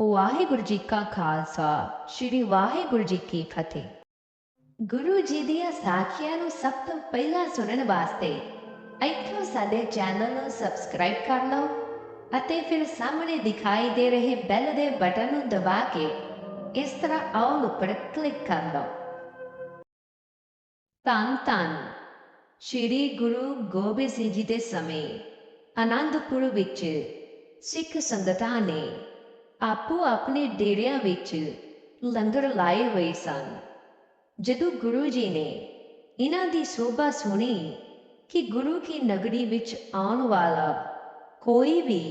ਵਾਹਿਗੁਰੂ ਜੀ ਕਾ ਖਾਲਸਾ, ਸ੍ਰੀ ਵਾਹਿਗੁਰੂ ਜੀ ਕੀ ਫਤਿਹ। ਗੁਰੂ ਜੀ ਦੀਆਂ ਸਾਖੀਆਂ ਨੂੰ ਸਭ ਤੋਂ ਪਹਿਲਾਂ ਸੁਣਨ ਵਾਸਤੇ ਇੱਥੋਂ ਸਾਡੇ ਚੈਨਲ ਨੂੰ ਸਬਸਕ੍ਰਾਈਬ ਕਰ ਲਓ ਅਤੇ ਫਿਰ ਸਾਹਮਣੇ ਦਿਖਾਈ ਦੇ ਰਹੇ ਬੈਲ ਦੇ ਬਟਨ ਨੂੰ ਦਬਾ ਕੇ ਇਸ ਤਰ੍ਹਾਂ ਆਲ ਉੱਪਰ ਕਲਿੱਕ ਕਰ ਲਓ। ਧੰਨ ਧੰਨ। ਸ੍ਰੀ ਗੁਰੂ ਗੋਬਿੰਦ ਸਿੰਘ ਜੀ ਦੇ ਸਮੇਂ ਆਨੰਦਪੁਰ ਵਿੱਚ ਸਿੱਖ ਸੰਗਤਾਂ ਨੇ ਆਪੋ ਆਪਣੇ ਡੇਰਿਆਂ ਵਿੱਚ ਲੰਗਰ ਲਾਏ ਹੋਏ ਸਨ। ਜਦੋਂ ਗੁਰੂ ਜੀ ਨੇ ਇਹਨਾਂ ਦੀ ਸੋਭਾ ਸੁਣੀ ਕਿ ਗੁਰੂ ਕੀ ਨਗਰੀ ਵਿੱਚ ਆਉਣ ਵਾਲਾ ਕੋਈ ਵੀ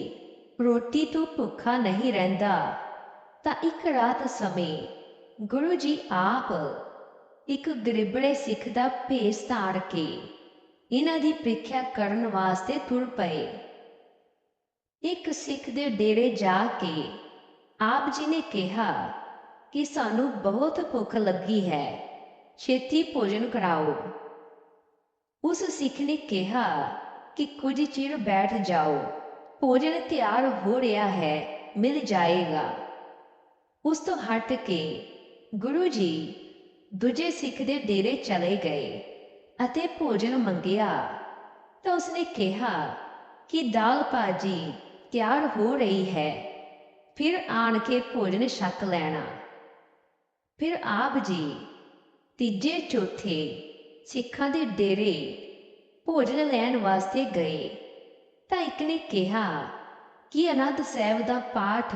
ਰੋਟੀ ਤੋਂ ਭੁੱਖਾ ਨਹੀਂ ਰਹਿੰਦਾ, ਤਾਂ ਇੱਕ ਰਾਤ ਸਮੇਂ ਗੁਰੂ ਜੀ ਆਪ ਇੱਕ ਗਰੀਬੜੇ ਸਿੱਖ ਦਾ ਭੇਸ ਧਾਰ ਕੇ ਇਹਨਾਂ ਦੀ ਪ੍ਰੀਖਿਆ ਕਰਨ ਵਾਸਤੇ ਤੁਰ ਪਏ। ਇੱਕ ਸਿੱਖ ਦੇ ਡੇਰੇ ਜਾ ਕੇ ਆਪ ਜੀ ਨੇ ਕਿਹਾ ਕਿ ਸਾਨੂੰ ਬਹੁਤ ਭੁੱਖ ਲੱਗੀ ਹੈ, ਛੇਤੀ ਭੋਜਨ ਕਰਾਓ। ਉਸ ਸਿੱਖ ਨੇ ਕਿਹਾ ਕਿ ਕੁਝ ਚਿਰ ਬੈਠ ਜਾਓ, ਭੋਜਨ ਤਿਆਰ ਹੋ ਰਿਹਾ ਹੈ, ਮਿਲ ਜਾਏਗਾ। ਉਸ ਤੋਂ ਹਟ ਕੇ ਗੁਰੂ ਜੀ ਦੂਜੇ ਸਿੱਖ ਦੇ ਡੇਰੇ ਚਲੇ ਗਏ ਅਤੇ ਭੋਜਨ ਮੰਗਿਆ। ਤਾਂ ਉਸਨੇ ਕਿਹਾ ਕਿ ਦਾਲ ਭਾਜੀ ਤਿਆਰ ਹੋ ਰਹੀ ਹੈ। ਫਿਰ ਆਣ ਕੇ ਭੋਜਨ ਛਕ ਲੈਣਾ। ਫਿਰ ਆਪ ਜੀ ਤੀਜੇ ਚੌਥੇ ਸਿੱਖਾਂ ਦੇ ਡੇਰੇ ਭੋਜਨ ਲੈਣ ਵਾਸਤੇ ਗਏ। ਤਾਂ ਇੱਕ ਨੇ ਕਿਹਾ ਕਿ ਅਨੰਦ ਸਾਹਿਬ ਦਾ ਪਾਠ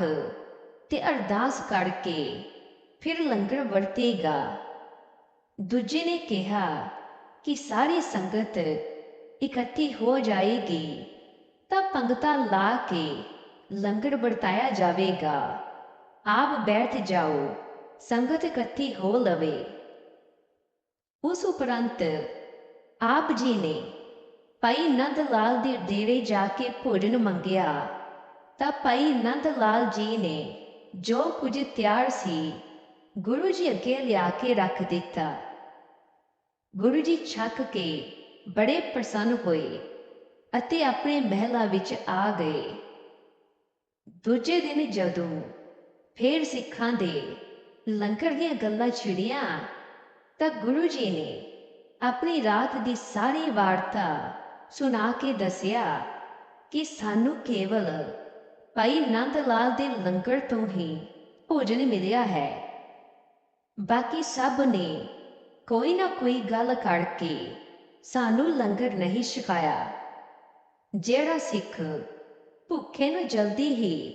ਤੇ ਅਰਦਾਸ ਕਰਕੇ ਫਿਰ ਲੰਗਰ ਵਰਤੇਗਾ। ਦੂਜੇ ਨੇ ਕਿਹਾ ਕਿ ਸਾਰੀ ਸੰਗਤ ਇਕੱਠੀ ਹੋ ਜਾਏਗੀ ਤਾਂ ਪੰਗਤਾਂ ਲਾ ਕੇ ਲੰਗਰ ਵਰਤਾਇਆ ਜਾਵੇਗਾ। ਆਪ ਬੈਠ ਜਾਓ, ਸੰਗਤ ਇਕੱਠੀ ਹੋ ਲਵੇ। ਉਸ ਉਪਰੰਤ ਆਪ ਜੀ ਨੇ ਭਾਈ ਨੰਦ ਲਾਲ ਦੇ ਡੇਰੇ ਜਾ ਕੇ ਭੋਜਨ ਮੰਗਿਆ। ਤਾਂ ਭਾਈ ਨੰਦ ਲਾਲ ਜੀ ਨੇ ਜੋ ਕੁਝ ਤਿਆਰ ਸੀ, ਗੁਰੂ ਜੀ ਅੱਗੇ ਲਿਆ ਕੇ ਰੱਖ ਦਿੱਤਾ। ਗੁਰੂ ਜੀ ਛੱਕ ਕੇ ਬੜੇ ਪ੍ਰਸੰਨ ਹੋਏ ਅਤੇ ਆਪਣੇ ਮਹਿਲਾ ਵਿੱਚ ਆ ਗਏ। ਦੂਜੇ ਦਿਨ ਜਦੋਂ ਫੇਰ ਸਿੱਖਾਂ ਦੇ ਲੰਗਰ ਦੀਆਂ ਗੱਲਾਂ ਛਿੜੀਆਂ, ਤਾਂ ਗੁਰੂ ਜੀ ਨੇ ਆਪਣੀ ਰਾਤ ਦੀ ਸਾਰੀ ਵਾਰਤਾ ਸੁਣਾ ਕੇ ਦੱਸਿਆ ਕਿ ਸਾਨੂੰ ਕੇਵਲ ਭਾਈ ਨੰਦ ਲਾਲ ਦੇ ਲੰਗਰ ਤੋਂ ਹੀ ਭੋਜਨ ਮਿਲਿਆ ਹੈ। ਬਾਕੀ ਸਭ ਨੇ ਕੋਈ ਨਾ ਕੋਈ ਗੱਲ ਕਰਕੇ ਸਾਨੂੰ ਲੰਗਰ ਨਹੀਂ ਛਕਾਇਆ। ਜਿਹੜਾ ਸਿੱਖ ਭੁੱਖੇ ਨੂੰ ਜਲਦੀ ਹੀ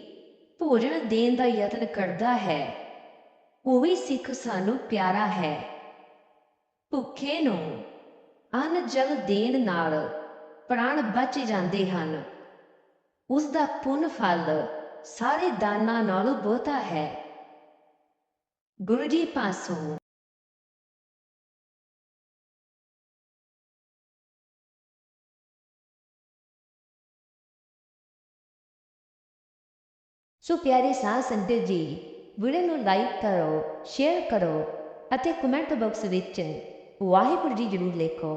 ਭੋਜਨ ਦੇਣ ਦਾ ਯਤਨ ਕਰਦਾ ਹੈ। ਉਹ ਵੀ ਸਿੱਖ ਸਾਨੂੰ ਪਿਆਰਾ ਹੈ। ਭੁੱਖੇ ਨੂੰ ਅੰਨ ਜਲ ਦੇਣ ਨਾਲ ਪ੍ਰਾਣ ਬਚ ਜਾਂਦੇ ਹਨ। ਉਸ ਦਾ ਪੁੰਨ ਫਲ ਸਾਰੇ ਦਾਨਾਂ ਨਾਲੋਂ ਬਹੁਤਾ ਹੈ। ਗੁਰੂ ਜੀ ਪਾਸੋਂ ਸੋ ਪਿਆਰੇ ਸਾਧ ਸੰਗਤ ਜੀ ਵੀਡੀਓ ਨੂੰ ਲਾਈਕ ਕਰੋ ਸ਼ੇਅਰ ਕਰੋ ਅਤੇ ਕਮੈਂਟ ਬਾਕਸ ਵਿੱਚ ਵਾਹਿਗੁਰੂ ਜੀ ਜ਼ਰੂਰ ਲਿਖੋ।